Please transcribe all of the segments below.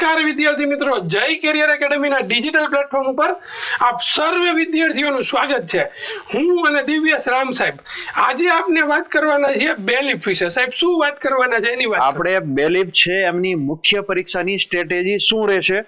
નમસ્કાર વિદ્યાર્થી મિત્રો. જય કેરિયર એકેડમીના ડિજિટલ પ્લેટફોર્મ ઉપર આપ સર્વે વિદ્યાર્થીઓનું સ્વાગત છે. હું અને દિવ્યેશ રામ સાહેબ. આજે આપને વાત કરવાના છે બેલીફ વિશે. સાહેબ, શું વાત કરવાના છે? એની વાત આપણે બેલીફ છે, એમની મુખ્ય પરીક્ષાની સ્ટ્રેટેજી શું રહેશે?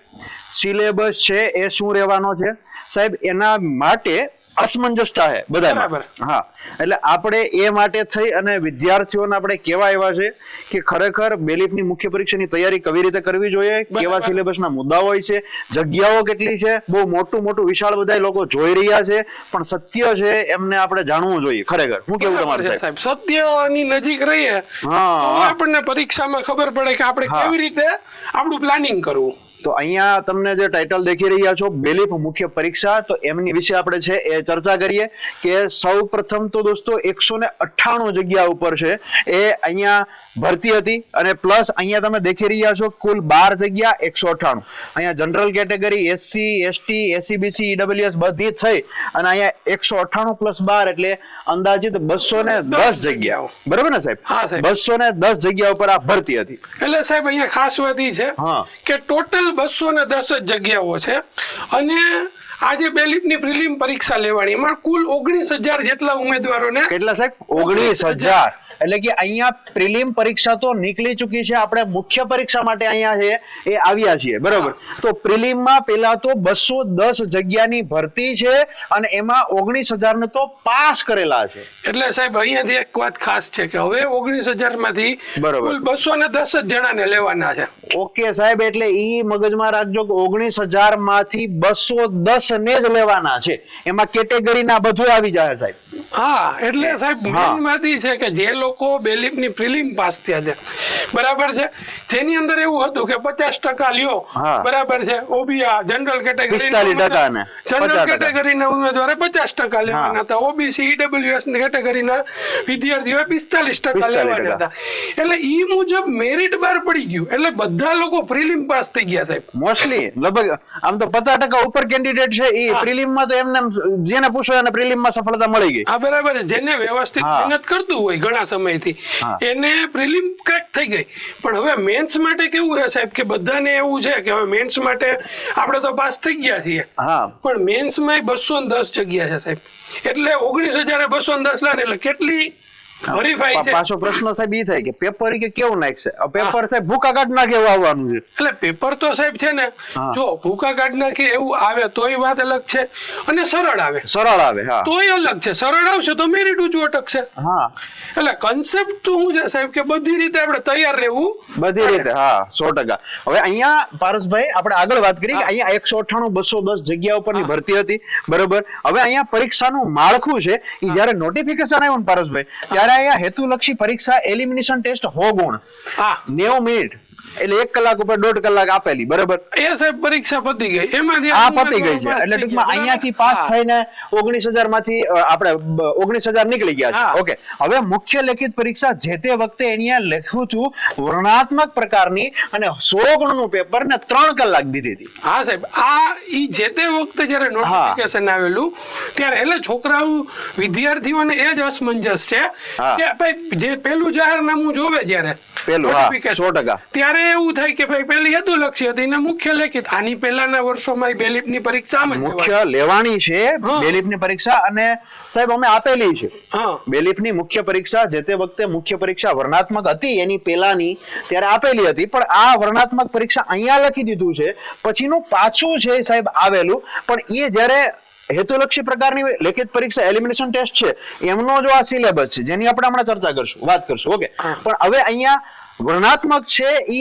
સિલેબસ છે, એ શું રહેવાનો છે? સાહેબ, એના માટે અસમંજસતા હે બરાબર. હા. એટલે આપણે એ માટે થઈ અને વિદ્યાર્થીઓને આપણે કેવા એવા છે કે ખરેખર બેલીફની મુખ્ય પરીક્ષાની તૈયારી કેવી રીતે કરવી જોઈએ કેવા સિલેબસના મુદ્દાઓ હોય છે જગ્યાઓ કેટલી છે બહુ મોટું મોટું વિશાળ બધા લોકો જોઈ રહ્યા છે પણ સત્ય છે એમને આપણે જાણવું જોઈએ ખરેખર. હું કેવું તમારે સાહેબ? સત્યની નજીક રહીએ હા. આપણને પરીક્ષામાં ખબર પડે કે આપણે કેવી રીતે આપણું પ્લાનિંગ કરવું. તો અહીંયા તમને જે ટાઇટલ દેખી રહ્યા છો બેલીફ મુખ્ય પરીક્ષા તો એમની વિશે આપણે છે એ ચર્ચા કરીએ કે સૌ પ્રથમ તો દોસ્તો એકસો ને અઠ્ઠાણું જગ્યા ઉપર છે એ અહીંયા ભરતી હતી અને પ્લસ અહીંયા તમે દેખી રહ્યા છો કુલ બાર જગ્યા એકસો અઠ્ઠાણું અહીંયા general category SC ST SCBC EWS બધી થઈ અને અહીંયા એકસો અઠ્ઠાણું પ્લસ બાર એટલે અંદાજિત બસો ને દસ જગ્યાઓ બરાબર ને હા, સાહેબ. બસો ને દસ જગ્યા ઉપર આ ભરતી હતી એટલે સાહેબ અહીંયા ખાસ વાત છે. કે ટોટલ બસો ને દસ જ જગ્યાઓ છે. અને આજે બેલીફની પ્રિલિમ પરીક્ષા લેવાની. એમાં કુલ ઓગણીસ હજાર જેટલા ઉમેદવારોને કેટલા સાહેબ? ઓગણીસ હજાર. એટલે કે અહીંયા પ્રિલિમ પરીક્ષા તો નીકળી ચૂકી છે. આપણે મુખ્ય પરીક્ષા માટે અહીંયા છે એ આવ્યા છીએ. બરોબર? તો પ્રિલિમમાં પેલા તો બસો દસ જગ્યાની ભરતી છે અને એમાં ઓગણીસ હજાર ને તો પાસ કરેલા છે. એટલે સાહેબ અહીંયાથી એક વાત ખાસ છે કે હવે ઓગણીસ હજારમાંથી બરોબર. બસો ને દસ જ જણાને લેવાના છે. ઓકે સાહેબ એટલે ઈ મગજમાં રાખજો કે ઓગણીસ હજારમાંથી બસો દસ ને જ લેવાના છે. એમાં કેટેગરી ના બધું આવી જાય સાહેબ. હા એટલે સાહેબ ઈ છે કે જે લોકો બેલીફની પ્રિલિમ પાસ થયા છે. બરાબર છે? જેની અંદર એવું હતું કે પચાસ ટકા લ્યો. બરાબર છે? ઓબી જનરલ કેટેગરી જનરલ કેટેગરીના ઉમેદવારે પચાસ ટકા. લેવાના હતા. ઓબીસી ઈડબ્લ્યુએસ કેટેગરીના વિદ્યાર્થીઓએ પિસ્તાલીસ ટકા લેવાના હતા. એટલે ઈ મુજબ મેરિટ બાર પડી ગયું. એટલે બધા લોકો પ્રિલિમ પાસ થઈ ગયા સાહેબ. મોસ્ટલી લગભગ આમ તો પચાસ ટકા ઉપર કેન્ડિડેટ છે એ પ્રિલિમમાં તો એમને જેને પૂછો એને પ્રિલિમમાં સફળતા મળી ગઈ. આ બરાબર જેને વ્યવસ્થિત મહેનત કરતું હોય ઘણા સમયથી. એને પ્રિલિમ ક્રેક થઈ ગઈ. પણ હવે મેન્સ માટે કેવું છે સાહેબ કે બધાને એવું છે કે હવે મેન્સ માટે આપણે તો પાસ થઈ ગયા છીએ. પણ મેન્સમાં બસો દસ જગ્યા છે સાહેબ. એટલે ઓગણીસ હજાર બસો ને દસ લાખ એટલે કેટલી પાછો પ્રશ્ન સાહેબ એ થાય કે પેપર કે કેવું નાખશે? પેપર સાહેબ ભૂકા કાઢ નાખે એવું આવવાનું છે. એટલે પેપર તો સાહેબ છે ને જો ભૂકા કાઢ નાખે એવું આવે તોય વાત અલગ છે અને સરળ આવે. સરળ આવે હા. તોય અલગ છે. સરળ આવશે તો મેરિટ ઊંચું અટકશે. હા. એટલે કન્સેપ્ટ શું છે સાહેબ કે બધી રીતે આપણે તૈયાર રહેવું બધી રીતે હા સો ટકા. હવે અહીંયા પારસભાઈ આપણે આગળ વાત કરી કે અહીંયા એકસો અઠ્ઠાણું બસો દસ જગ્યા ઉપરની ભરતી હતી. બરોબર? હવે અહીંયા પરીક્ષાનું માળખું છે. એ જયારે નોટિફિકેશન આવ્યું ને પારસભાઈ ત્યારે અહીંયા હેતુલક્ષી પરીક્ષા એલિમિનેશન ટેસ્ટ હો. ગુણ આ નેવું મિનિટ. એટલે એક કલાક ઉપર દોઢ કલાક આપેલી બરોબર? એ સાહેબ પરીક્ષા પતી ગઈ. એમાંથી આ પતી ગઈ છે. એટલે ટૂંકમાં અહીંયાથી પાસ થઈને ઓગણીસ હજારમાંથી આપણે ઓગણીસ હજાર નીકળી ગયા છે. ઓકે. હવે મુખ્ય લેખિત પરીક્ષા જે તે વખતે એની લખ્યું હતું વર્ણાત્મક પ્રકારની અને સો ગુણનું પેપર ને ત્રણ કલાક દીધી હતી. હા સાહેબ. આ ઈ જે તે વખતે જ્યારે નોટિફિકેશન આવેલું ત્યારે એટલે છોકરાઓ વિદ્યાર્થીઓને એ જ અસમંજસ છે કે ભાઈ જે પેલું જાહેરનામું જોવે જ્યારે પેલું, હા, notification, 100%. ત્યારે એવું થાય કે ભાઈ પેલી હેતુલક્ષી હતી ને મુખ્ય લેખિત આની પહેલાના વર્ષોમાં બેલીફની પરીક્ષા મુખ્ય લેવાની છે હા. બેલીફની પરીક્ષા અને સાહેબ અમે આપેલી છે. હા. બેલીફની મુખ્ય પરીક્ષા જે તે વખતે મુખ્ય પરીક્ષા વર્ણાત્મક હતી એની પહેલાની ત્યારે આપેલી હતી પણ આ વર્ણાત્મક પરીક્ષા અહીંયા લખી દીધું છે. પછીનું પાછું છે સાહેબ આવેલું પણ એ જ્યારે હેતુલક્ષી પ્રકારની લેખિત પરીક્ષા એલિમિનેશન ટેસ્ટ છે એમનો જો આ સિલેબસ છે જેની આપણે હમણાં ચર્ચા કરશું વાત કરશું ઓકે? પણ હવે અહીંયા વર્ણાત્મક છે એ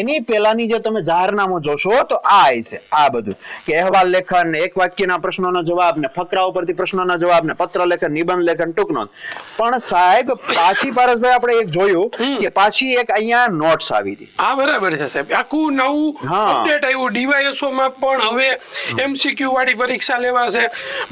એની પહેલાની જે તમે જાહેરનામું જોશો તો આ છે આ બધું. કે અહેવાલ લેખન એક વાક્યના પ્રશ્નોનો જવાબ ને ફકરા ઉપરથી પ્રશ્નોના જવાબ ને પત્ર લેખન નિબંધ લેખન ટૂંક નોંધ પણ સાહેબ પાછી પારસભાઈ આપણે એક જોયું કે પાછી એક અહીંયા નોટ્સ આવી હતી. આ બરાબર છે સાહેબ. આખું નવું અપડેટ આવ્યું. ડીવાયએસઓ માં પણ હવે એમસીક્યુ વાળી પરીક્ષા લેવાશે.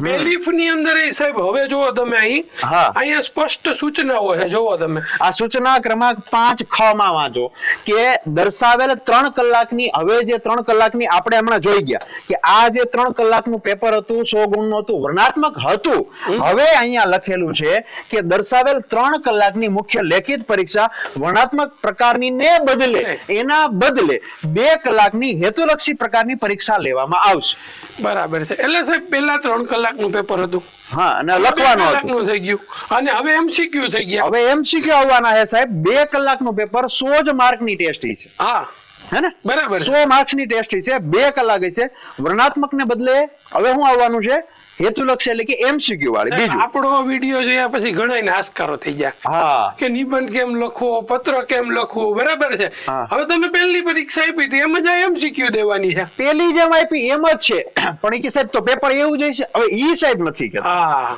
બેલીફની અંદર એ સાહેબ હવે જોવો તમે અહીં. અહીંયા સ્પષ્ટ સૂચનાઓ છે. જોવો તમે. આ સૂચના ક્રમાંક પાંચ ખ શબ્દોમાં વાંચો કે દર્શાવેલ ત્રણ કલાકની હવે જે ત્રણ કલાકની આપણે હમણાં જોઈ ગયા કે આ જે ત્રણ કલાકનું પેપર હતું સો ગુણનું હતું વર્ણાત્મક હતું. હવે અહીંયા લખેલું છે કે દર્શાવેલ ત્રણ કલાકની મુખ્ય લેખિત પરીક્ષા વર્ણાત્મક પ્રકારની ને બદલે એના બદલે બે કલાકની હેતુલક્ષી પ્રકારની પરીક્ષા લેવામાં આવશે. બરાબર છે. એટલે સાહેબ પહેલા ત્રણ કલાકનું પેપર હતું. હા અને લખવાનું હતું. થઈ ગયું. અને હવે એમસીક્યુ થઈ ગયા. હવે એમસીક્યુ આવવાના છે સાહેબ. બે કલાકનું પેપર સો જ માર્કની ટેસ્ટ છે. હા. હે ને? બરાબર. સો માર્ક્સની ટેસ્ટ છે. બે કલાક છે. વર્ણાત્મક ને બદલે હવે શું આવવાનું છે? હેતુલક્ષી એટલે કે એમસીક્યુ વાળી બીજું? આપણો વીડિયો જોયા પછી ઘણા નાશકારો થઈ ગયા. હા. કે નિબંધ કેમ લખવો પત્ર કેમ લખવો બરાબર છે? હવે તમે પહેલી પરીક્ષા આપી હતી એમ જ આ એમસીક્યુ દેવાની છે. પહેલી જેમ આપી એમ જ છે. પણ કે સાહેબ તો પેપર એવું જ છે હવે ઈ સાહેબ નથી કે હા.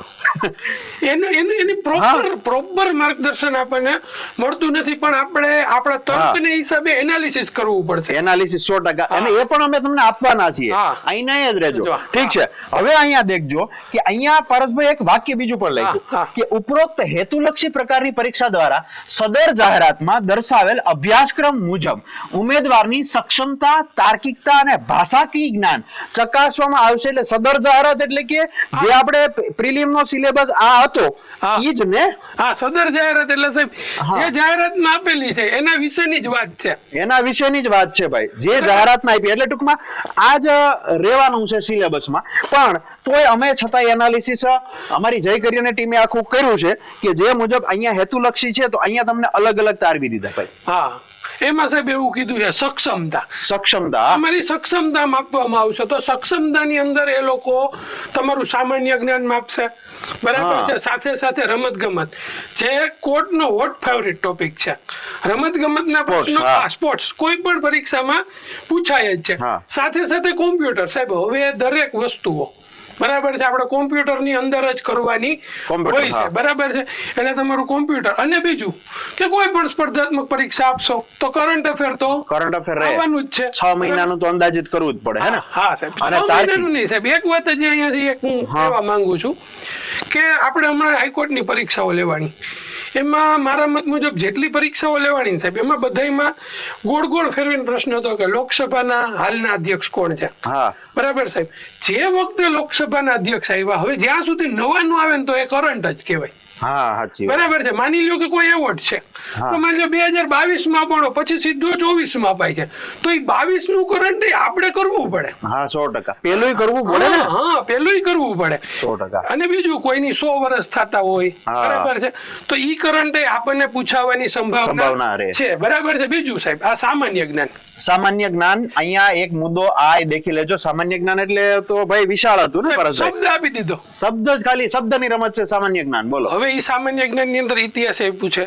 એનું એનું એની પ્રોપર પ્રોપર માર્ગદર્શન આપણને મળતું નથી પણ આપણે આપણા તર્કને હિસાબે એનાલિસિસ કરવું પડશે. એનાલિસિસ સો ટકા. અને એ પણ અમે તમને આપવાના છીએ. હા. અહીંયા જ રહેજો. ઠીક છે. હવે અહીંયા દેખજો કે અહીંયા પરસભાઈ એક વાક્ય બીજું પણ લખ્યું કે ઉપરોક્ત હેતુલક્ષી પ્રકારની પરીક્ષા દ્વારા સદર જાહેરાતમાં દર્શાવેલ અભ્યાસક્રમ મુજબ ઉમેદવારની સક્ષમતા તાર્કિકતા અને ભાષાકીય જ્ઞાન ચકાસવામાં આવશે એટલે સદર જાહેરાત એટલે કે જે આપણે પ્રિલિમ નો સિલેબસ આ હતો. ઈ જ ને? હા સદર જાહેરાત એટલે સાહેબ. જે જાહેરાતમાં આપેલી છે એના વિશેની જ વાત છે. એના વિશેની જ વાત છે ભાઈ. જે જાહેરાતમાં આપી એટલે ટૂંકમાં આ જ રહેવાનું છે સિલેબસમાં. પણ તોય અમે છતાં એનાલિસિસ અમારી જય કરીને ટીમે આખું કર્યું છે કે જે મુજબ અહીંયા હેતુલક્ષી છે તો અહીંયા તમને અલગ અલગ તારવી દીધા ભાઈ. હા. એમાં સાહેબ એવું કીધું છે સક્ષમતા. સક્ષમતા. અમારી સક્ષમતા માપવામાં આવશે. તો સક્ષમતાની અંદર એ લોકો તમારું સામાન્ય જ્ઞાન માપશે. બરાબર છે? સાથે સાથે રમત ગમત જે કોર્ટનો વોટ ફેવરિટ ટોપિક છે. રમત ગમતના Sports, પ્રશ્નો સ્પોર્ટ્સ કોઈ પણ પરીક્ષામાં પૂછાય જ છે. સાથે સાથે કોમ્પ્યુટર સાહેબ હવે દરેક વસ્તુઓ બરાબર છે આપણે કોમ્પ્યુટરની અંદર જ કરવાની હોય છે. બરાબર છે? એટલે તમારું કોમ્પ્યુટર અને બીજું કે કોઈ પણ સ્પર્ધાત્મક પરીક્ષા આપશો તો કરંટ અફેર તો કરંટ અફેર રહેવાનું જ છે. છ મહિનાનું તો અંદાજિત કરવું જ પડે હે ને? હા સાહેબ. અને તારીખનું નહીં સાહેબ. એક વાત જ અહીંયાથી એક હું. કહેવા માંગુ છું કે આપણે હમણાં હાઈકોર્ટની પરીક્ષાઓ લેવાની. એમાં મારા મત મુજબ જેટલી પરીક્ષાઓ લેવાની સાહેબ એમાં બધાયમાં ગોળ ગોળ ફેરવીને પ્રશ્ન હતો કે લોકસભાના હાલના અધ્યક્ષ કોણ છે? બરાબર સાહેબ. જે વખતે લોકસભાના અધ્યક્ષ આવ્યા હવે જ્યાં સુધી નવાનું આવે ને તો એ કરંટ જ કહેવાય. હા સાચી બરાબર છે. માની લ્યો કે કોઈ એવોર્ડ છે. તો માની લો બે હજાર બાવીસમાં પણ પછી સીધો ચોવીસમાં અપાય છે. તો એ બાવીસનું કરંટ આપણે કરવું પડે. હા સો ટકા. પેલું કરવું પડે ને? હા પેલું કરવું પડે. સો ટકા. અને બીજું કોઈની સો વર્ષ થતા હોય બરાબર છે. તો ઈ કરંટ આપણને પૂછાવાની સંભાવના. છે. બરાબર છે. બીજું સાહેબ આ સામાન્ય જ્ઞાન. સામાન્ય જ્ઞાન અહીંયા એક મુદ્દો આ દેખી લેજો. સામાન્ય જ્ઞાન એટલે તો ભાઈ વિશાળ હતું ને શબ્દ આપી દીધો. શબ્દ જ ખાલી શબ્દની રમત છે સામાન્ય જ્ઞાન. બોલો. હવે ઈ સામાન્ય જ્ઞાનની અંદર ઇતિહાસ એ પૂછે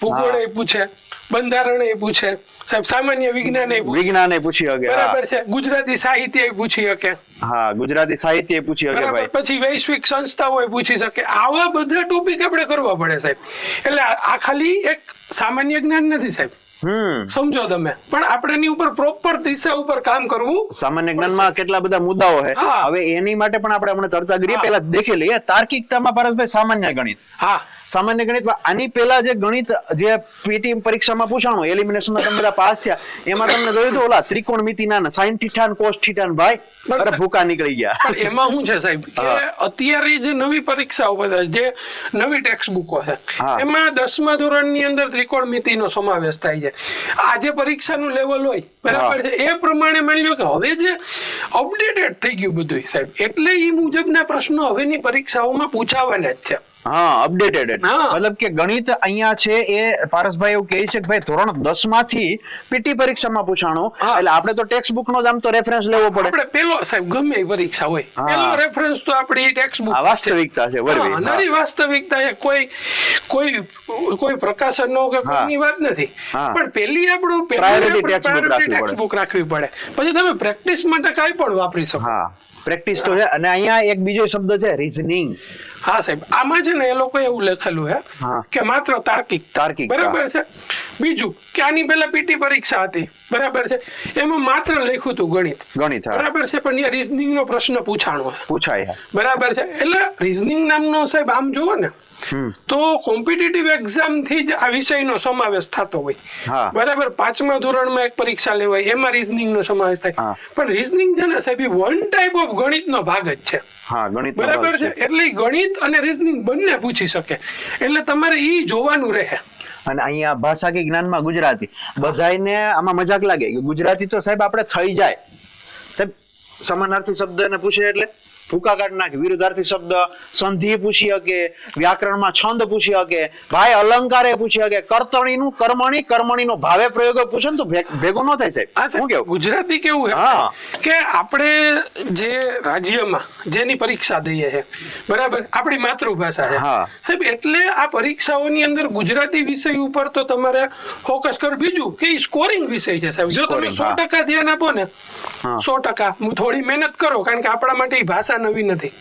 ભૂગોળ એ પૂછે બંધારણ એ પૂછે. સાહેબ સામાન્ય વિજ્ઞાન એ વિજ્ઞાન એ પૂછી શકે. બરાબર છે. ગુજરાતી સાહિત્ય પૂછી શકે. હા ગુજરાતી સાહિત્ય પૂછી શકે ભાઈ. પછી વૈશ્વિક સંસ્થાઓ એ પૂછી શકે. આવા બધા ટોપિક આપણે કરવા પડે સાહેબ. એટલે આ ખાલી એક સામાન્ય જ્ઞાન નથી સાહેબ. સમજો તમે. પણ આપણે એની ઉપર પ્રોપર દિશા ઉપર કામ કરવું સામાન્ય જ્ઞાનમાં કેટલા બધા મુદ્દાઓ છે. હવે એની માટે પણ આપણે હમણાં ચર્ચા કરીએ. હા. પહેલા દેખી લઈએ. તાર્કિકતામાં પરસભાઈ સામાન્ય ગણિત. હા. સામાન્ય ગણિતમાં આની પહેલા જે ગણિત જે પીટી પરીક્ષામાં પૂછાણું એલિમિનેશનમાં તમે બધા પાસ થયા એમાં તમને જોયું હતું ઓલા ત્રિકોણમિતિના ને સાઈન થીટા ને કોસ થીટા ને ભાઈ અરે ભૂકા નીકળી ગયા. એમાં શું છે સાહેબ? કે અત્યારે જે નવી પરીક્ષાઓ બધા જે નવી ટેક્સ્ટ બુકો છે એમાં દસમા ધોરણની અંદર ત્રિકોણમિતિનો સમાવેશ થાય છે. આ જે પરીક્ષાનું લેવલ હોય બરાબર છે એ પ્રમાણે માની લો કે હવે જે અપડેટેડ થઈ ગયું બધું સાહેબ એટલે એ મુજબના પ્રશ્નો હવેની પરીક્ષાઓમાં પૂછાવાના જ છે. હા અપડેટેડ મતલબ કે ગણિત અહીંયા છે એ પારસભાઈ એવું કહે છે કે ભાઈ ધોરણ 10 માંથી પીટી પરીક્ષામાં પૂછાણો. એટલે આપણે તો ટેક્સ્ટ બુક નો જ આમ તો રેફરન્સ લેવો પડે. આપણે પેલો સાહેબ ગમે એ પરીક્ષા હોય. પેલો રેફરન્સ તો આપણી ટેક્સ્ટ બુક વાસ્તવિકતા છે વરવી. નરી વાસ્તવિકતા છે. કોઈ કોઈ કોઈ પ્રકાશનનો કે હા. કોઈની વાત નથી. પણ પેલી આપણું પડે. ટેક્સ્ટ બુક રાખવી પડે. પછી તમે પ્રેક્ટિસ માટે કાઈ પણ વાપરી શકો. હા. પ્રેક્ટિસ તો છે. અને અહીંયા એક બીજો શબ્દ છે રીઝનિંગ હા સાહેબ. આમાં છે ને એ લોકો એવું લખેલું હે. કે માત્ર તાર્કિક. તાર્કિક બરાબર છે? બીજું કે આની પહેલા પીટી પરીક્ષા હતી. બરાબર છે? એમાં માત્ર લખ્યું હતું ગણિત. ગણિત બરાબર છે? પણ અહીંયા રીઝનિંગ નો પ્રશ્ન પૂછાણો પૂછાય બરાબર છે? એટલે રીઝનિંગ નામનો સાહેબ આમ જુઓ ને તો કોમ્પિટિટિવ એક્ઝામથી જ આ વિષયનો સમાવેશ થતો હોય. બરાબર પાંચમા ધોરણમાં એક પરીક્ષા લેવાય એમાં રીઝનિંગ નો સમાવેશ થાય. પણ રીઝનિંગ છે ને સાહેબ વન ટાઈપ ઓફ ગણિતનો ભાગ જ છે. બરાબર છે. એટલે ગણિત અને રીઝનિંગ બંને પૂછી શકે. એટલે તમારે ઈ જોવાનું રહે. અને અહીંયા ભાષા કે જ્ઞાનમાં ગુજરાતી. બધાયને આમાં મજાક લાગે કે ગુજરાતી તો સાહેબ આપણે થઈ જાય. સાહેબ સમાનાર્થી શબ્દને પૂછે એટલે? કાઢ નાખે વિરુદ્ધાર્થી શબ્દ સંધિ પૂછી શકે વ્યાકરણમાં છંદ પૂછી શકે ભાઈ અલંકારે પૂછી શકે કર્તણીનું કર્મણી કર્મણીનો ભાવે પ્રયોગ પૂછે ને તો ભેગો ન થાય સાહેબ. શું કેવું? ગુજરાતી કેવું હા. કે આપણે જે રાજ્યમાં જેની પરીક્ષા દઈએ છે બરાબર? આપણી માતૃભાષા છે સાહેબ એટલે આ પરીક્ષાઓની અંદર ગુજરાતી વિષય ઉપર તો તમારે ફોકસ કર બીજું કે સ્કોરિંગ વિષય છે સાહેબ. જો તમે સો ટકા ધ્યાન આપો ને સો ટકા. થોડી મહેનત કરો કારણ કે આપણા માટે ભાષા નવી નથી.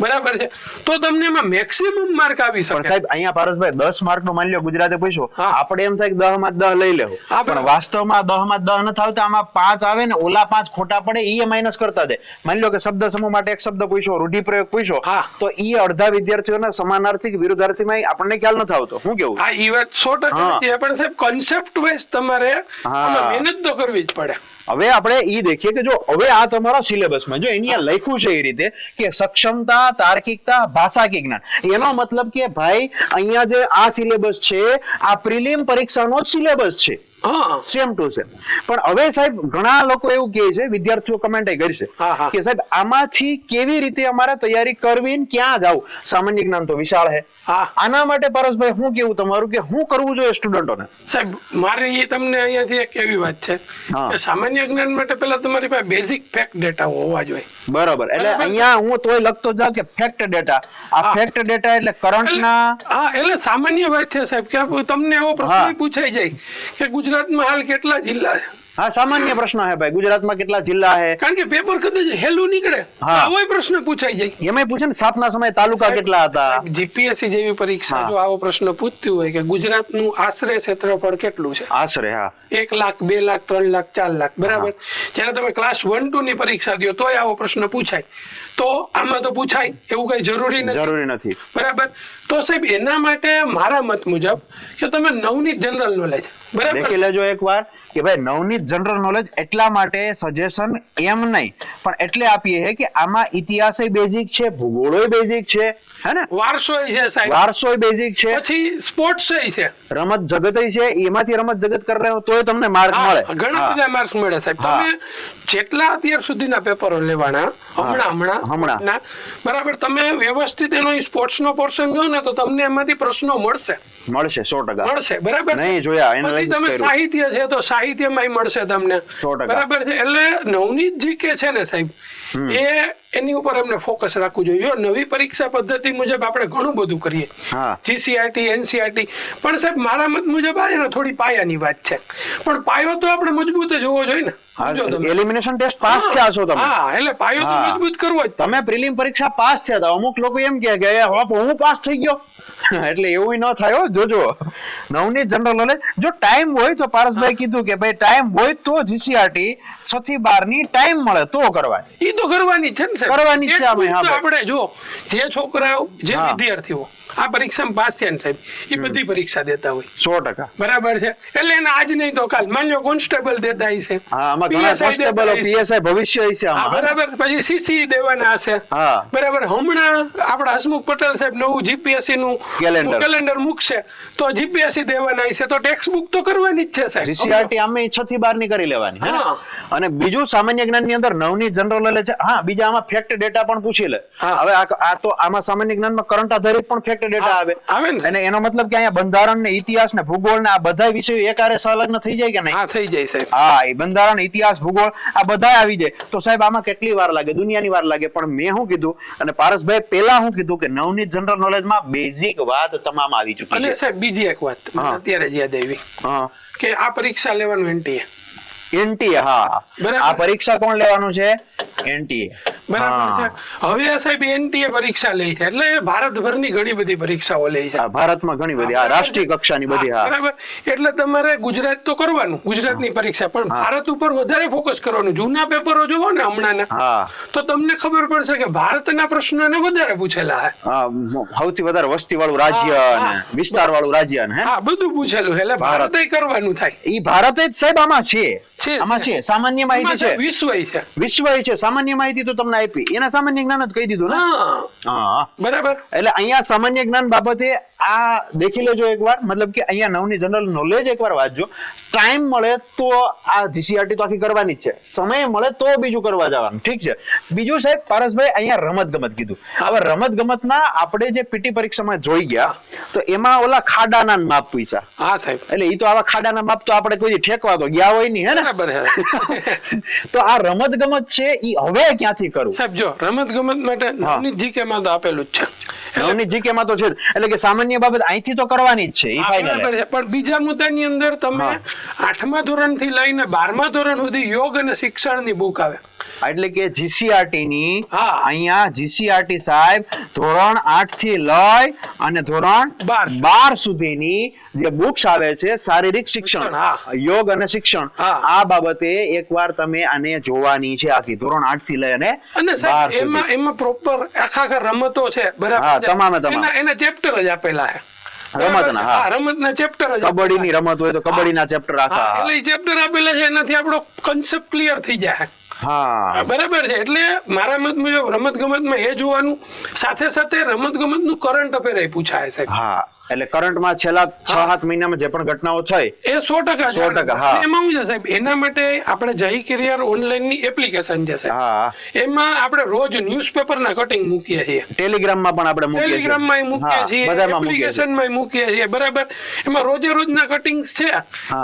બરાબર છે? તો તમને એમાં મેક્સિમમ માર્ક આવી શકે. સાહેબ અહીંયા પારસભાઈ દસ માર્ક નો માની લો ગુજરાતે પૂછ્યું. આપણે એમ થાય કે દહમાં દહ લઈ લેવું. પણ વાસ્તવમાં દહમાં દહ નથી આવતા આમાં પાંચ આવે ને ઓલા પાંચ ખોટા પડે એ માઇનસ કરતા જાય માની લો કે શબ્દ સમૂહ માટે એક શબ્દ પૂછ્યો રૂઢિપ્રયોગ પૂછ્યો હા. તો એ અડધા વિદ્યાર્થીઓના સમાનાર્થી કે વિરુદ્ધાર્થીમાં આપણને ખ્યાલ નથી આવતો. શું કેવું? હા એ વાત સો ટકા પણ સાહેબ કોન્સેપ્ટ વાઇઝ તમારે હા. મહેનત તો કરવી જ પડે. હવે આપણે એ દેખીએ કે જો હવે આ તમારા સિલેબસમાં જો એની લખ્યું છે એ રીતે કે સક્ષમતા, તાર્કિકતા ભાષા કે જ્ઞાન. એનો મતલબ કે ભાઈ, અહીંયા જે આ સિલેબસ છે, આ પ્રિલિમ પરીક્ષાનો જ સિલેબસ છે. હા. સેમ ટુ સેમ પણ હવે સાહેબ ઘણા લોકો એવું કહે છે વિદ્યાર્થીઓ કમેન્ટ કરશે. કે સાહેબ આમાંથી કેવી રીતે અમારે તૈયારી કરવી ને ક્યાં જવું? સામાન્ય જ્ઞાન તો વિશાળ છે આના માટે પારસભાઈ શું કેવું તમારું કે શું કરવું જોઈએ સ્ટુડન્ટોને સાહેબ મારે એ તમને અહીંયાથી એક એવી વાત છે કે સામાન્ય જ્ઞાન માટે પહેલા તમારી પાસે બેઝિક ફેક્ટ ડેટા હોવા જોઈએ. બરાબર. એટલે. અહીંયા હું તોય લખતો જાઉં કે ફેક્ટ ડેટા આ ફેક્ટ ડેટા એટલે કરંટના હા એટલે સામાન્ય વાત છે સાહેબ કે તમને એવો. પ્રશ્ન પૂછાઈ જાય કે ગુજરાતમાં હાલ કેટલા જિલ્લા છે? હા સામાન્ય પ્રશ્ન છે ભાઈ. ગુજરાતમાં કેટલા જિલ્લા છે કારણ કે પેપર કદાચ હેલું નીકળે. આવો પ્રશ્ન પૂછાઈ જાય. એમાં પૂછે ને સ્થાપના સમયે તાલુકા કેટલા હતા? જીપીએસસી જેવી પરીક્ષા જો આવો પ્રશ્ન પૂછતી હોય કે ગુજરાતનું આશરે ક્ષેત્રફળ કેટલું છે? આશરે હા. એક લાખ બે લાખ ત્રણ લાખ ચાર લાખ બરાબર? જ્યારે તમે ક્લાસ વન ટુ ની પરીક્ષા દો તોય આવો પ્રશ્ન પૂછાય. તો આમાં તો પૂછાય. એવું કઈ જરૂરી નથી. જરૂરી નથી. બરાબર? તો સાહેબ એના માટે મારા મત મુજબ કે તમે નવનીત જનરલ નોલેજ બરાબર? લેજો એકવાર કે ભાઈ નવનીત જનરલ નોલેજ એટલા માટે સજેશન એમ નહીં પણ એટલે આપીએ છે કે આમાં ઇતિહાસ બેઝિક છે ભૂગોળો બેઝિક છે હે ને? વારસો છે સાહેબ. વારસો બેઝિક છે. પછી સ્પોર્ટ્સ છે. રમત જગત છે એમાંથી રમત જગત કરી રહ્યો તોય તમને માર્ક મળે. ઘણા બધા માર્ક્સ મળે સાહેબ. તમે જેટલા અત્યાર સુધીના પેપરો લેવાના હમણાં હમણાં હમણાં. બરાબર તમે વ્યવસ્થિત એનો સ્પોર્ટ્સ નો પોર્શન જો ને તો તમને એમાંથી પ્રશ્નો મળશે. મળશે સો ટકા. મળશે બરાબર? નહીં જોયા, પછી તમે સાહિત્ય છે તો સાહિત્યમાં મળશે તમને. બરાબર છે? એટલે નવનીત જી કે છે ને સાહેબ એ એની ઉપર એમને ફોકસ રાખવું જોઈએ. નવી પરીક્ષા પદ્ધતિ મુજબ આપણે ઘણું બધું કરીએ. જીસીઆરટી એનસીઆરટી પણ સાહેબ મારા મત મુજબ આ થોડી પાયાની વાત છે. પણ પાયો તો આપણે મજબૂત જ હોવો જોઈએ ને. એલિમિનેશન ટેસ્ટ પાસ થયા છો તમે. હા એટલે પાયો તો મજબૂત કરવો જ તમે પ્રિલિમ પરીક્ષા પાસ થયા હતા. અમુક લોકો એમ કહે કે "એ હું પાસ થઈ ગયો. એટલે એવું ન થાય જોજો. નવની જનરલ નોલેજ જો ટાઈમ હોય તો પારસભાઈ કીધું કે ભાઈ ટાઈમ હોય તો જીસીઆરટી છ થી બારની ટાઈમ મળે તો કરવાય એ તો કરવાની છે ને કરવાની છે આપણે, જ જો છોકરાઓ જે વિદ્યાર્થીઓ આ પરીક્ષામાં પાસ થયા ને સાહેબ એ બધી પરીક્ષા દેતા હોય. સો ટકા. બરાબર છે? એટલે એને આજ નહીં તો કાલ. માની લો કોન્સ્ટેબલ દેતા હશે. પીએસઆઈ ભવિષ્ય છે બરાબર. પછી સીસી દેવાના હશે. બરાબર. હમણાં આપણા હસમુખ પટેલ સાહેબ નવું જીપીએસસી નું. કેલેન્ડર મૂકશે. તો જીપીએસસી દેવાના હશે. તો ટેક્સ્ટ બુક તો કરવાની જ છે સાહેબ. જીસીઆરટી આમે છ થી બારની કરી લેવાની હા. અને બીજું સામાન્ય જ્ઞાનની અંદર નવની જનરલ નોલેજ છે હા બીજા આમાં ફેક્ટ ડેટા પણ પૂછી લે. હવે આ તો આમાં સામાન્ય જ્ઞાનમાં કરંટ આધારિત પણ ફેક્ટ ડેટા આવે. અને એનો મતલબ કે અહીંયા બંધારણ ને ઇતિહાસ ને ભૂગોળ ને આ બધા વિષયો એકારે સંલગ્ન થઈ જાય કે નહીં? હા થઈ જાય સાહેબ. હા એ બંધારણ ઇતિહાસ ભૂગોળ આ બધા આવી જાય. તો સાહેબ આમાં કેટલી વાર લાગે? દુનિયાની વાર લાગે. પણ મેં શું કીધું અને પારસભાઈ પેલા શું કીધું કે નવનીત જનરલ નોલેજમાં બેઝિક વાત તમામ આવી ચૂકી છે. સાહેબ બીજી એક વાત અત્યારે જ યાદ આવી. કે આ પરીક્ષા લેવાનું એનટીએ. એનટીએ હા. બરાબર. આ પરીક્ષા કોણ લેવાનું છે? એનટીએ બરાબર છે. હવે સાહેબ એનટીએ પરીક્ષા લે છે. એટલે ભારતભરની ઘણી બધી પરીક્ષાઓ લે છે. ભારતમાં ઘણી બધી આ રાષ્ટ્રીય કક્ષાની બધી હા, બરાબર. એટલે તમારે ગુજરાત તો કરવાનું ગુજરાતની પરીક્ષા. પણ ભારત ઉપર વધારે ફોકસ કરવાનું. જૂના પેપરો જોવો ને હમણાંના. તો તમને ખબર પડશે કે ભારતના પ્રશ્નોને વધારે પૂછેલા હે. સૌથી વધારે વસ્તી વાળું રાજ્ય અને વિસ્તાર વાળું રાજ્ય ને હે? હા બધું પૂછેલું એટલે ભારત. કરવાનું થાય. ઈ ભારત જ સાહેબ આમાં છે. છે, આમાં છે. છે. સામાન્ય માહિતી છે. વિશ્વય છે. વિશ્વ છે. સામાન્ય માહિતી તો તમને આપી. એના સામાન્ય જ્ઞાન જ કહી દીધું ને? હા. બરાબર. એટલે અહીંયા સામાન્ય જ્ઞાન બાબતે આ દેખી લેજો એકવાર. મતલબ કે અહીંયા નવની જનરલ નોલેજ એકવાર વાંચજો. ટાઈમ મળે તો આ જીસીઆરટી તો આખી કરવાની જ છે. સમય મળે તો બીજું કરવા જવાનું. ઠીક છે? બીજું સાહેબ પારસભાઈ અહીંયા રમત ગમત કીધું. હવે રમત ગમતના આપણે જે પીટી પરીક્ષામાં જોઈ ગયા તો એમાં ઓલા ખાડાના માપ પૂછ્યા. હા સાહેબ. એટલે એ તો આવા ખાડાના માપ તો આપણે કોઈ ઠેકવા તો ગયા હોય નહીં હે ને? તો આ રમત ગમત છે એ હવે ક્યાંથી કરું સાહેબ જો રમત ગમત માટે નવનીત જીકે માં તો આપેલું જ છે. એટલે નવની જીકે માં તો છે એટલે કે સામાન્ય બાબત અહીંથી તો કરવાની જ છે ઈ ફાઇનલ પણ બીજા મુદ્દાની અંદર તમે આઠમા ધોરણથી લઈને બારમા ધોરણ સુધી યોગ અને શિક્ષણની બુક આવે. એટલે કે જીસીઆરટી ની અહીંયા જીસીઆરટી સાહેબ ધોરણ આઠથી લઈ અને ધોરણ બાર સુધી. બાર સુધીની જે બુક્સ આવે છે શારીરિક શિક્ષણ યોગ અને શિક્ષણ આ બાબતે એકવાર તમે આને જોવાની છે આખી ધોરણ આઠથી લઈ અને અને બાર સાહેબ સુધી. એમાં એમાં પ્રોપર આખા આખા રમતો છે બરાબર હા, તમામે તમામ. એના ચેપ્ટર જ આપેલા છે. રમતના, હા. રમતના ચેપ્ટર કબડ્ડીની રમત હોય તો કબડ્ડીના ચેપ્ટર આખા એટલે ચેપ્ટર આપેલા છે એનાથી આપણો કન્સેપ્ટ ક્લિયર થઈ જાય. હા. બરાબર છે. એટલે મારા મત મુજબ રમત ગમતમાં એ જોવાનું સાથે સાથે રમત ગમતનું કરંટ અફેર એ પૂછાય સાહેબ. હા એટલે કરંટમાં છેલ્લા છ સાત મહિનામાં જે પણ ઘટનાઓ થઈ એ સો ટકા સો ટકા હા. એમાં હું છે સાહેબ એના માટે આપણે જય કેરિયર ઓનલાઈનની એપ્લિકેશન છે સાહેબ. હા. એમાં આપણે રોજ ન્યૂઝપેપર ના કટિંગ મૂકીએ છીએ. ટેલિગ્રામમાં પણ આપણે મૂકીએ છીએ. ટેલિગ્રામમાં મૂકીએ છીએ બધામાં મૂકીએ છીએ. એપ્લિકેશનમાં મૂકીએ છીએ બરાબર? એમાં રોજે રોજના કટિંગ્સ છે.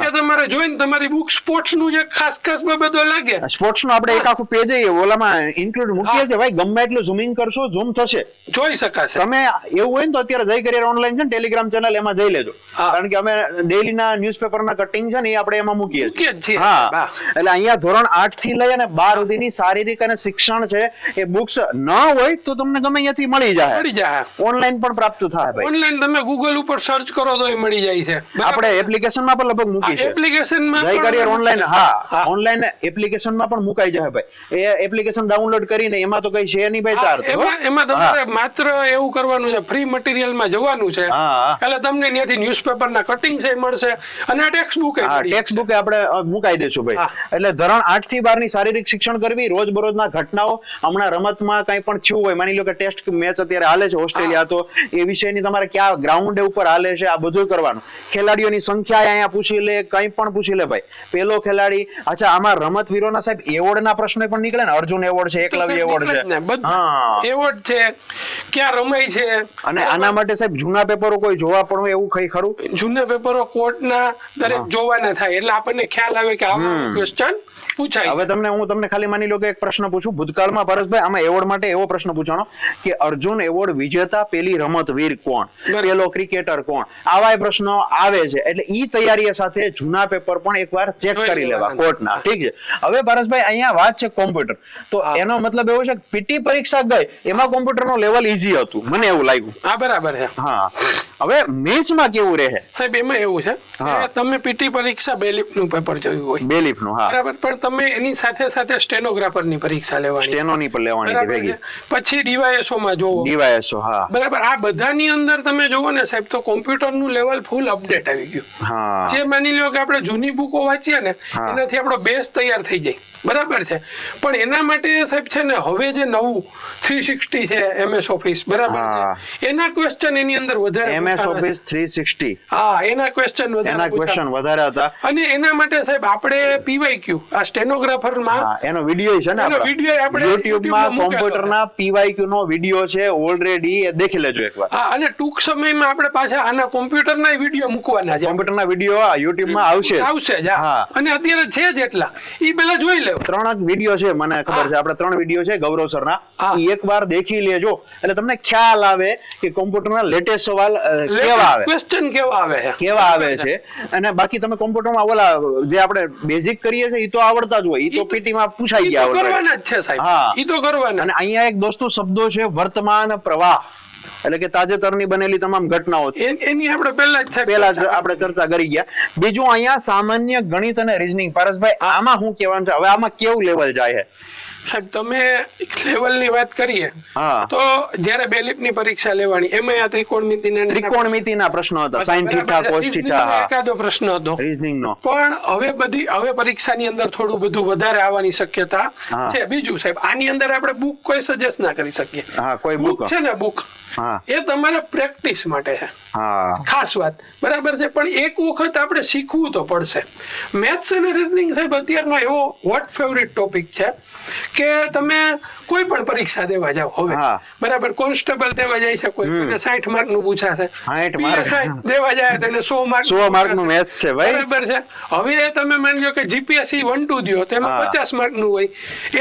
એ તમારે જોઈને તમારી બુક સ્પોર્ટ્સનું જે ખાસ ખાસ બાબતો લાગે. સ્પોર્ટ્સનું આપણે એક આખું પેજ ઓલામાં ઇન્ક્લુડ મૂકીએ છીએ. ભાઈ ગમે એટલું ઝૂમિંગ કરશો ઝૂમ થશે. જોઈ શકાશે. તમે એવું હોય ને તો અત્યારે જય કરિયર ઓનલાઈન છે ને ટેલિગ્રામ ચેનલ એમાં જઈ લેજો. કારણ કે અમે ડેઈલી ના ન્યૂઝપેપર ના કટિંગ છે ને એ આપણે એમાં મૂકીએ છીએ. હા. એટલે અહીંયા ધોરણ આઠથી લઈ અને બાર સુધીની શારીરિક અને શિક્ષણ છે એ બુક્સ ન હોય તો તમને ગમે અહીંયાથી મળી જાય. મળી જાય. ઓનલાઈન પણ પ્રાપ્ત થાય ભાઈ. ઓનલાઈન તમે ગૂગલ ઉપર સર્ચ કરો તો એ મળી જાય છે. આપણે એપ્લિકેશનમાં પણ લગભગ મૂકી છે એપ્લિકેશનમાં જય કરિયર ઓનલાઈન હા. હા. ઓનલાઈન એપ્લિકેશનમાં પણ મુકાઈ જાય ભાઈ. એ એપ્લિકેશન ડાઉનલોડ કરીને એમાં તો કઈ છે નહીં ભાઈ ચાર્જ એમાં તમારે માત્ર એવું કરવાનું છે ફ્રી મટીરિયલમાં જવાનું છે. એટલે તમને ત્યાંથી ન્યૂઝપેપર ના કટિંગ છે મળશે અને આ ટેક્સ્ટ બુક ટેક્સ્ટ બુક આપણે મુકાઈ દેશું ભાઈ. એટલે ધોરણ આઠથી બારની શારીરિક શિક્ષણ કરવી રોજ બરોજના ઘટનાઓ હમણાં રમતમાં કઈ પણ થયું હોય માની લો કે ટેસ્ટ મેચ અત્યારે હાલે છે ઓસ્ટ્રેલિયા તો એ વિષયની તમારે ક્યાં ગ્રાઉન્ડ ઉપર હાલે છે આ બધું કરવાનું. ખેલાડીઓની સંખ્યા અહીંયા પૂછી લે કઈ પણ પૂછી લે ભાઈ. પેલો ખેલાડી અચ્છા આમાં રમતવીરોના સાહેબ એવોર્ડ ના પ્રશ્નો પણ નીકળે ને. અર્જુન એવોર્ડ છે એકલવ્ય એવોર્ડ છે. હા. એવોર્ડ છે ક્યાં રમાય છે? અને આના માટે સાહેબ જૂના પેપરો કોઈ જોવા પણ હોય એવું કઈ ખરું? જૂના પેપરો કોર્ટના દરેક જોવાના થાય. એટલે આપણને ખ્યાલ આવે કે આવા ક્વેશ્ચન પૂછાય. હવે તમને હું તમને ખાલી માની લો કે એક પ્રશ્ન પૂછું. ભૂતકાળમાં ભરતભાઈ આમાં એવોર્ડ માટે એવો પ્રશ્ન પૂછાણો કે અર્જુન એવોર્ડ વિજેતા પેલી રમતવીર કોણ? પેલો ક્રિકેટર કોણ? આવા પ્રશ્નો આવે છે. એટલે ઈ તૈયારી સાથે જૂના પેપર પણ એકવાર ચેક કરી લેવા. કોર્ટના. ઠીક છે? હવે ભરતભાઈ અહીંયા વાત છે કોમ્પ્યુટર. તો એનો મતલબ એવો છે કે પીટી પરીક્ષા ગઈ. એમાં કોમ્પ્યુટરનો લેવલ ઈઝી હતું. મને એવું લાગ્યું. હા બરાબર છે. હા. હવે મેચમાં કેવું રહે? સાહેબ એમાં એવું છે તમે પીટી પરીક્ષા બેલીફનું પેપર જોયું હોય. બેલીફનું હા. બરાબર પણ તમે એની સાથે સાથે સ્ટેનોગ્રાફરની પરીક્ષા લેવાની. સ્ટેનોની પણ લેવાની ભેગી. પછી ડીવાયએસઓ માં જોવો. ડીવાયએસઓ હા. બરાબર આ બધાની અંદર તમે જોવો ને સાહેબ તો કોમ્પ્યુટરનું લેવલ ફૂલ અપડેટ આવી ગયું. હા. જે માની લો કે આપણે જૂની બુકો વાંચીએ ને એનાથી આપણો બેઝ તૈયાર થઈ જાય. બરાબર છે? પણ એના માટે સાહેબ છે ને હવે જે નવું થ્રી સિક્સટી છે એમએસ ઓફિસ બરાબર છે? એના ક્વેશ્ચન એની અંદર વધારે એમએસ. ઓફિસ થ્રી સિક્સટી હા એના ક્વેશ્ચન એના ક્વેશ્ચન વધારે હતા. અને એના માટે સાહેબ આપણે પીવાયક્યુ આ સ્ટેનોગ્રાફરમાં હા એનો વિડિયો છે ને એનો વિડિયો આપણે YouTube માં કોમ્પ્યુટર ના પીવાયક્યુ નો વિડિયો છે ઓલરેડી એ દેખી લેજો એકવાર. હા અને ટૂંક સમયમાં આપણે પાછા આના કોમ્પ્યુટરના વીડિયો મૂકવાના છે. કોમ્પ્યુટર ના વિડિયો આ YouTube માં આવશે આવશે જ હા. અને અત્યારે છે જેટલા એ ઈ પેલા જોઈ લેવ. ત્રણ વિડિયો છે મને ખબર છે. આપણે ત્રણ વિડિયો છે ગૌરવ સર ના હા. ઈ એકવાર દેખી લેજો. એટલે તમને ખ્યાલ આવે કે કોમ્પ્યુટર ના લેટેસ્ટ સવાલ કેવા આવે ક્વેશ્ચન કેવા આવે. છે કેવા આવે. છે. અને બાકી તમે કોમ્પ્યુટરમાં ઓલા જે આપણે બેઝિક કરીએ છીએ એ તો આવડતા જ હોય. એ તો પીટીમાં પૂછાઈ ગયા કરવાના જ છે સાહેબ. હા. એ તો કરવાના. અને અહીંયા એક દોસ્તો શબ્દો છે વર્તમાન પ્રવાહ. એટલે કે તાજેતરની બનેલી તમામ ઘટનાઓ એની આપણે પહેલા જ પહેલા પેલા જ આપણે ચર્ચા કરી ગયા. બીજું અહીંયા સામાન્ય ગણિત અને રીઝનિંગ પારસભાઈ આમાં હું કહેવાનું છે? હવે આમાં કેવું લેવલ જાય છે? સાહેબ તમે લેવલની વાત કરીએ. તો જ્યારે બેલિફની પરીક્ષા લેવાની એમાં આ ત્રિકોણમિતિના ત્રિકોણમિતિના પ્રશ્નો હતા સાઈન થીટા કોસ થીટા એકાદો પ્રશ્ન હતો. રીઝનિંગ નો. પણ હવે બધી હવે પરીક્ષાની અંદર થોડું બધું વધારે આવવાની શક્યતા છે. બીજું સાહેબ આની અંદર આપણે બુક કોઈ સજેસ્ટ ના કરી શકીએ. હા, કોઈ બુક છે ને બુક એ તમારા પ્રેક્ટિસ માટે છે. ખાસ વાત. બરાબર છે? પણ એક વખત આપણે શીખવું તો પડશે. મેથ્સ અને રીઝનિંગ સાહેબ અત્યારનો એવો વોટ ફેવરિટ ટોપિક છે કે તમે કોઈ પણ પરીક્ષા દેવા જાઓ હવે. બરાબર કોન્સ્ટેબલ દેવા જાય છે કોઈ 60 માર્કનું પૂછાશે 60 mark. દેવા જાય તો એટલે 100 માર્ક 100 માર્કનું maths છે ભાઈ. બરાબર છે. હવે તમે માની લો કે જીપીએસસી વન ટુ દો તો એમાં પચાસ માર્કનું હોય.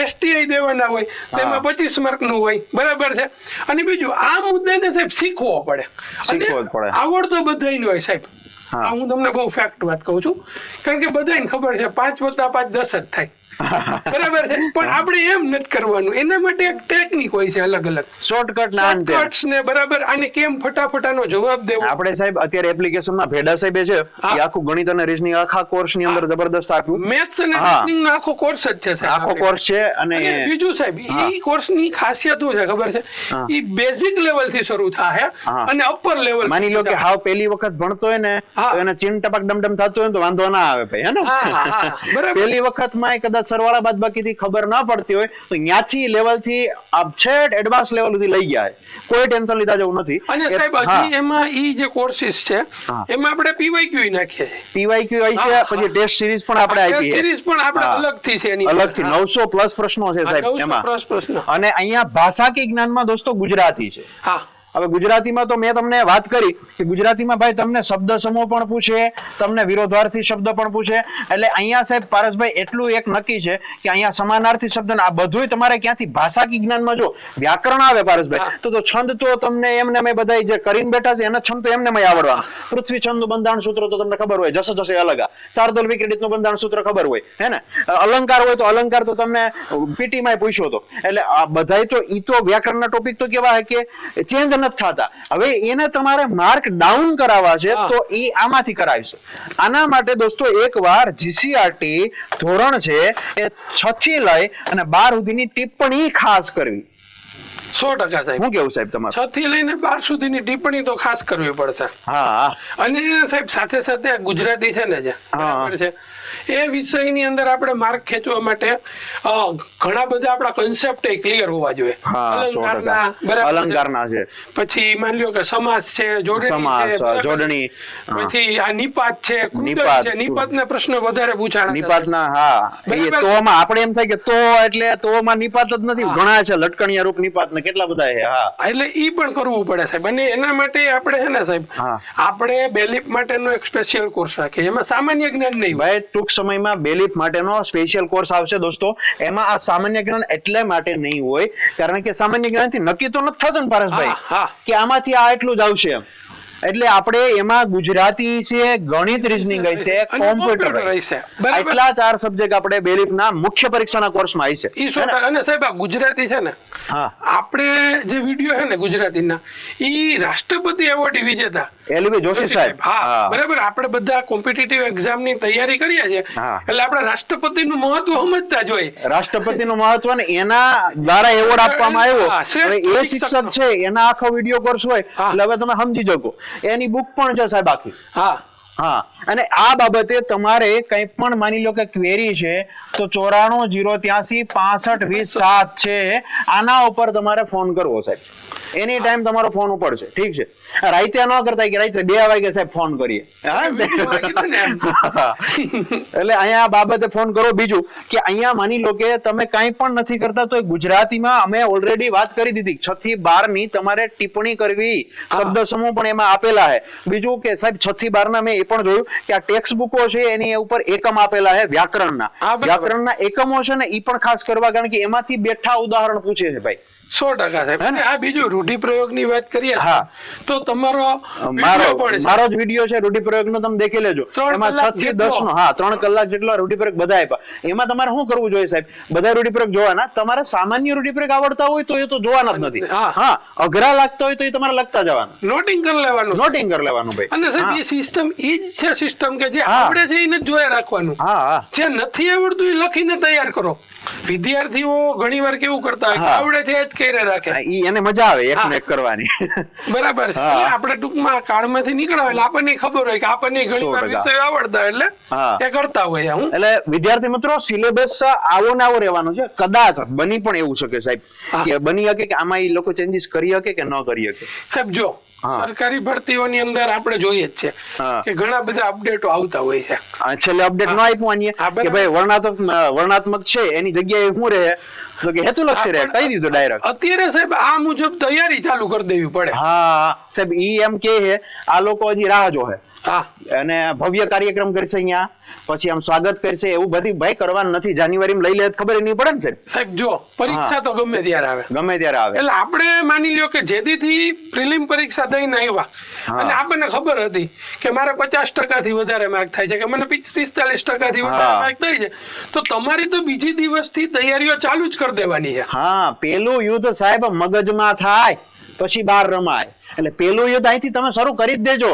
એસટીઆઈ દેવાના હોય તો એમાં પચીસ માર્કનું હોય. બરાબર છે. અને બીજું આ મુદ્દાને સાહેબ શીખવો પડે. અને. આવડતો બધાયનો હોય સાહેબ. હું. તમને બહુ ફેક્ટ વાત કહું છું. કારણ કે બધાને ખબર છે પાંચ વત્તા પાંચ દસ જ થાય. બરાબર છે? પણ આપણે એમ નથી કરવાનું. એના માટે એક ટેકનિક હોય છે અલગ અલગ. શોર્ટકટ ના શોર્ટકટ્સ ને બરાબર આને કેમ ફટાફટાનો જવાબ દેવો? આપણે સાહેબ અત્યારે એપ્લિકેશનમાં ભેડા સાહેબે છે એ આખું ગણિત અને રીઝનિંગ આખા કોર્સની અંદર જબરદસ્ત આપ્યું. મેથ્સ અને રીઝનિંગ નો આખો કોર્સ જ છે સાહેબ આખો કોર્સ છે અને અને બીજું સાહેબ એ કોર્સની ખાસિયત શું છે ખબર છે? એ બેઝિક લેવલથી શરૂ થાય. અને અપર લેવલ માની લો કે હાવ પહેલી વખત ભણતો હોય ને એને ચીન ટપક ડમડમ થતું હોય તો વાંધો ના આવે ભાઈ હે ને. પહેલી વખતમાં કદાચ સરવાળા બાદ બાકીથી ખબર ના પડતી હોય તો ત્યાંથી લેવલથી આપ છેટ એડવાન્સ લેવલ સુધી લઈ ગયા કોઈ ટેન્શન લીધા જેવું નથી. અને સાહેબ હજી એમાં ઈ જે કોર્સિસ છે. એમાં આપણે પીવાયક્યુ નાખીએ. પીવાયક્યુ આવી છે પછી ટેસ્ટ સિરીઝ પણ આપણે આપી છે સિરીઝ પણ આપણે. અલગથી છે એની. અલગથી હા. નવસો પ્લસ પ્રશ્નો છે સાહેબ 900 એમાં. અને અહીંયા ભાષાકીય જ્ઞાનમાં દોસ્તો ગુજરાતી છે. હા. હવે ગુજરાતીમાં તો મેં તમને વાત કરી કે ગુજરાતીમાં ભાઈ તમને શબ્દ સમૂહ પણ પૂછે તમને વિરોધાર્થી શબ્દ પણ પૂછે. એટલે અહીંયા સાહેબ પારસભાઈ એટલું એક નક્કી છે કે અહીંયા સમાનાર્થી શબ્દ આ બધુંય તમારે ક્યાંથી ભાષાકીય જ્ઞાનમાં જો વ્યાકરણ આવે પારસભાઈ તો તો છંદ તો તમને એમને મેં બધા જે કરીને બેઠા છે એના છંદ તો એમને મેં આવડવા. પૃથ્વી છંદ બંધારણ સૂત્ર તો તમને ખબર હોય જશે જશે અલગ આ. શાર્દુલ વિક્રેડિતનું બંધારણ સૂત્ર ખબર હોય હે ને? અલંકાર હોય તો અલંકાર તો તમને પીટીમાં પૂછ્યો હતો એટલે આ બધાય તો ઈ તો વ્યાકરણના ટોપિક તો કેવા હે કે ચેન્જ નથી થતા. હવે એને તમારે માર્ક ડાઉન કરાવવા છે તો એ આમાંથી કરાવીશું. આના માટે દોસ્તો એકવાર જીસીઆરટી ધોરણ છે એ છ થી લઈ અને બાર સુધીની ટિપ્પણી ખાસ કરવી. સો ટકા સાહેબ. હું કેવું સાહેબ તમારે? છ થી લઈને બાર સુધીની ટિપ્પણી તો ખાસ કરવી પડશે. હા. અને સાહેબ સાથે સાથે ગુજરાતી છે ને જે બરાબર છે. એ વિષયની અંદર આપણે માર્ક ખેંચવા માટે ઘણા બધા આપણા કન્સેપ્ટ ક્લિયર હોવા જોઈએ. અલંકારના છે. અલંકારના છે. પછી માની લ્યો કે સમાસ છે જોડણી છે જોડણી, પછી આ નિપાત છે નિપાત, છે નિપાતના પ્રશ્નો વધારે પૂછાણા નિપાતના હા. એ. તોમાં આપણે એમ થાય કે તો એટલે તોમાં નિપાત જ નથી. ઘણા છે લટકણિયા રૂપ નિપાત ને કેટલા બધા છે હા. એટલે ઈ પણ કરવું પડે સાહેબ. અને એના માટે આપણે છે ને સાહેબ આપણે બેલીપ માટેનો એક સ્પેશિયલ કોર્સ રાખીએ. એમાં સામાન્ય જ્ઞાન નહીં ભાઈ ટૂંક સમયમાં બેલીફ માટેનો સ્પેશિયલ કોર્સ આવશે દોસ્તો. એમાં આ સામાન્ય જ્ઞાન એટલે માટે નહીં હોય કારણ કે સામાન્ય જ્ઞાનથી નક્કી તો નથી થતું ને પારસભાઈ. કે આમાંથી આ એટલું જ આવશે. એટલે આપણે એમાં ગુજરાતી છે ગણિત રીઝનિંગ હશે કોમ્પ્યુટર હશે. બરાબર. એટલા ચાર સબ્જેક્ટ આપણે બેલીફના મુખ્ય પરીક્ષાના કોર્સમાં ઈ સો અને સાહેબ આ ગુજરાતી છે ને હા. આપણે જે વીડિયો છે ને ગુજરાતીના ઈ રાષ્ટ્રપતિ એવોર્ડ વિજેતા. એલવી જોશી સાહેબ હા બરાબર. આપણે બધા કોમ્પિટિટિવ એક્ઝામની તૈયારી કરીએ છીએ. એટલે આપણે રાષ્ટ્રપતિનું મહત્વ સમજતા જ હોય. રાષ્ટ્રપતિનું મહત્વ ને એના દ્વારા એવોર્ડ આપવામાં આવ્યો. એ શિક્ષક. છે એના આખો વીડિયો કોર્સ હોય. એટલે હવે તમે સમજી શકો. એની બુક પણ છે સાહેબ આખી. હા. હા. અને આ બાબતે તમારે કંઈ પણ માની લો કે ક્વેરી છે તો ચોરાણું જીરો ત્યાસી પાસઠ વીસ સાત છે. આના ઉપર તમારે ફોન કરવો સાહેબ. એની ટાઈમ તમારો ફોન ઉપડશે ઠીક છે? રાતે ન કરતા કે રાતે બે વાગે સાહેબ ફોન કરીએ. એટલે અહીંયા આ બાબતે ફોન કરો. બીજું કે અહીંયા માની લો કે તમે કાંઈ પણ નથી કરતા તો ગુજરાતીમાં અમે ઓલરેડી વાત કરી દીધી. છ થી બારની તમારે ટિપ્પણી કરવી. શબ્દ સમૂહ પણ એમાં આપેલા છે. બીજું કે સાહેબ છ થી બાર ના મેં એ પણ જોયું કે આ ટેક્સ્ટ બુકો છે એની ઉપર એકમ આપેલા છે વ્યાકરણના. વ્યાકરણના એકમો છે ને એ પણ ખાસ કરવા કારણ કે એમાંથી બેઠા ઉદાહરણ પૂછે છે ભાઈ. સો ટકા સાહેબ. અને આ બીજું રૂઢિપ્રયોગની વાત કરીએ હા. તો તમારો મારો. મારો જ વીડિયો છે રૂઢિપ્રયોગ નો તમે દેખી લેજો. એમાં છ થી દસ નો હા ત્રણ કલાક જેટલો રૂઢિપ્રયોગ બધા આપ્યા. એમાં તમારે શું કરવું જોઈએ સાહેબ? બધા રૂઢિપ્રયોગ જોવાના. તમારે સામાન્ય રૂઢિપ્રયોગ આવડતા હોય તો એ તો જોવાના જ નથી. હા. હા અઘરા લાગતા હોય તો એ તમારે લખતા જવાનું. નોટિંગ કરી લેવાનું. નોટિંગ કરી લેવાનું ભાઈ. અને સાહેબ એ સિસ્ટમ એ જ છે સિસ્ટમ કે જે. આવડે છે એને જોયા રાખવાનું. જે નથી આવડતું એ લખીને તૈયાર કરો. વિદ્યાર્થીઓ ઘણીવાર કેવું કરતા હોય આવડે છે જ કર્યા રાખે. ઈ એને મજા આવે એક. ને એક કરવાની. બરાબર છે. આપણે ટૂંકમાં કાળમાંથી નીકળ્યા એટલે આપણને ખબર હોય કે આપણને ઘણીવાર વિષય આવડતા એટલે. એ કરતા હોય હું એટલે વિદ્યાર્થી મિત્રો સિલેબસ આવો ને આવો રહેવાનો છે. કદાચ બની પણ એવું શકે સાહેબ. કે બની શકે કે આમાં એ લોકો ચેન્જીસ કરી શકે કે ન કરી શકે? સાહેબ જો. સરકારી ભરતીઓની અંદર આપણે જોઈએ જ છે. કે ઘણા બધા અપડેટો આવતા હોય છે. છેલ્લે અપડેટ ન આપ્યું કે ભાઈ વર્ણાત્મક વર્ણાત્મક છે એની જગ્યાએ શું રહે? તો કે હેતુલક્ષી રહે કહી દીધું ડાયરેક્ટ અત્યારે સાહેબ આ મુજબ તૈયારી ચાલુ કરી દેવી પડે. હા સાહેબ ઈ એમ કે છે આ લોકો હજી રાહ જોહે. અને ભવ્ય કાર્યક્રમ કરશે અહીંયા પછી આમ સ્વાગત કરશે એવું બધી ભાઈ કરવાનું નથી જાન્યુઆરીમાં લઈ લે ખબર નહીં પડે ને સાહેબ? સાહેબ જો પરીક્ષા તો ગમે ત્યારે આવે. ગમે ત્યારે આવે. એટલે આપણે માની લ્યો કે જેદીથી પ્રિલિમ પરીક્ષા દઈને આવ્યા અને આપણને ખબર હતી કે મારે પચાસ ટકાથી વધારે માર્ક થાય છે કે મને પિસ્તાલીસ ટકાથી વધારે. માર્ક થાય છે. તો તમારી તો બીજી દિવસથી તૈયારીઓ ચાલુ જ કરી દેવાની છે. હા પેલું યુદ્ધ સાહેબ મગજમાં થાય પછી બાર રમાય. એટલે પેલું યુદ્ધ અહીંથી તમે શરૂ કરી જ દેજો.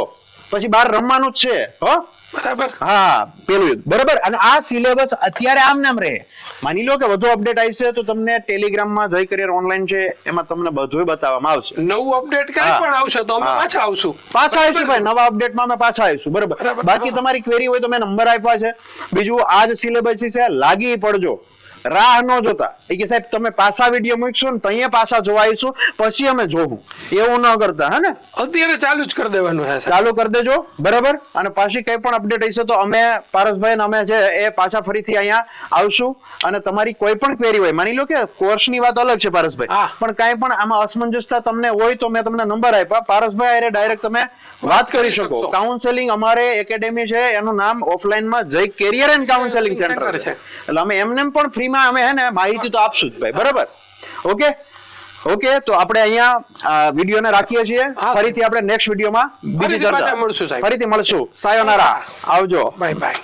પછી બાર રમવાનું જ છે હો? બરાબર. હા પેલું યુદ્ધ. બરાબર. અને આ સિલેબસ અત્યારે આમ નામ રહે. માની લો કે વધુ અપડેટ આવશે તો તમને ટેલિગ્રામમાં જય કરિયર ઓનલાઈન છે એમાં તમને બધું બતાવવામાં આવશે. નવું અપડેટ કઈ પણ આવશે તો અમે પાછા આવશું. પાછા આવીશું ભાઈ નવા અપડેટમાં અમે પાછા આવીશું. બરાબર. બરાબર. બાકી તમારી ક્વેરી હોય તો મેં નંબર આપ્યા છે. બીજું આ જ સિલેબસ છે લાગી પડજો. રાહ ન જોતા. એ કે સાહેબ તમે પાછા વીડિયો મૂકશો ને ત્યાં પાછા જોવાઈશું પછી અમે જોવું એવું ન કરતા હે ને? અત્યારે ચાલુ જ કરી દેવાનું હે ચાલુ કરી દેજો બરાબર? અને પાછી કઈ પણ અપડેટ હશે તો અમે પારસભાઈ ને અમે છે એ પાછા ફરીથી અહીંયા આવશું. અને તમારી કોઈ પણ ક્વેરી હોય માની લો કે કોર્સની વાત અલગ છે પારસભાઈ. પણ કાંઈ પણ આમાં અસમંજસતા તમને હોય તો મેં તમને નંબર આપ્યા. પારસભાઈ અરે ડાયરેક્ટ તમે વાત કરી શકો. કાઉન્સેલિંગ અમારે એકેડેમી છે એનું નામ ઓફલાઈનમાં જય કેરિયર એન્ડ કાઉન્સેલિંગ સેન્ટર છે. એટલે અમે એમને પણ ફ્રીમાં અમે હે ને માહિતી તો આપશું જ ભાઈ બરાબર? ઓકે? ઓકે તો આપણે અહીંયા વિડીયોને રાખીએ છીએ. ફરીથી આપણે નેક્સ્ટ વિડીયોમાં બીજી ફરીથી ચર્ચા. મળશું, ફરીથી મળશું. સાયોનારા. આવજો. Bye bye.